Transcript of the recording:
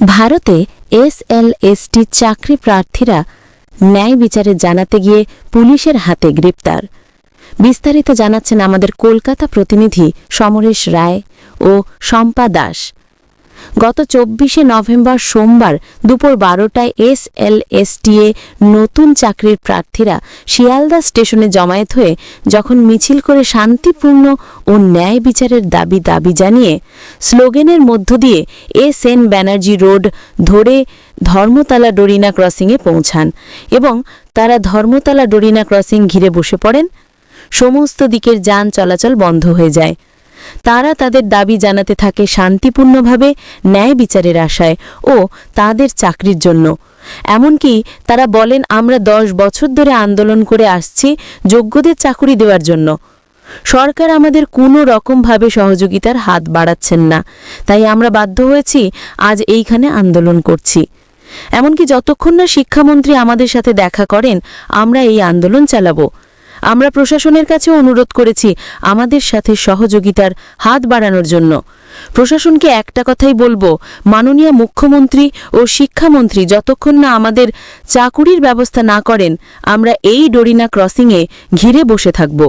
ভারতে এসএলএসটি চাকরি প্রার্থীরা ন্যায় বিচারে জানাতে গিয়ে পুলিশের হাতে গ্রেপ্তার। বিস্তারিত জানাচ্ছেন আমাদের কলকাতা প্রতিনিধি সমরেশ রায় ও শম্পা দাস। গত চব্বিশে নভেম্বর সোমবার দুপুর বারোটায় এসএলএসটিএ নতুন চাকরির প্রার্থীরা শিয়ালদা স্টেশনে জমায়েত হয়ে যখন মিছিল করে শান্তিপূর্ণ ও ন্যায় বিচারের দাবি দাবি জানিয়ে স্লোগানের মধ্য দিয়ে এস এন ব্যানার্জি রোড ধরে ধর্মতলা ডোরিনা ক্রসিংয়ে পৌঁছান এবং তারা ধর্মতলা ডোরিনা ক্রসিং ঘিরে বসে পড়েন। সমস্ত দিকের যান চলাচল বন্ধ হয়ে যায়। তারা তাদের দাবি জানাতে থাকে শান্তিপূর্ণভাবে ন্যায় বিচারের আশায় ও তাদের চাকরির জন্য। এমনকি তারা বলেন, আমরা দশ বছর ধরে আন্দোলন করে আসছি, যোগ্যদের চাকুরি দেওয়ার জন্য। সরকার আমাদের কোনো রকমভাবে সহযোগিতার হাত বাড়াচ্ছেন না। তাই আমরা বাধ্য হয়েছি আজ এইখানে আন্দোলন করছি। এমনকি যতক্ষণ না শিক্ষামন্ত্রী আমাদের সাথে দেখা করেন, আমরা এই আন্দোলন চালাবো। আমরা প্রশাসনের কাছে অনুরোধ করেছি আমাদের সাথে সহযোগিতার হাত বাড়ানোর জন্য। প্রশাসনকে একটা কথাই বলব, মাননীয় মুখ্যমন্ত্রী ও শিক্ষামন্ত্রী যতক্ষণ না আমাদের চাকুরির ব্যবস্থা না করেন, আমরা এই ডোরিনা ক্রসিংয়ে ঘিরে বসে থাকব।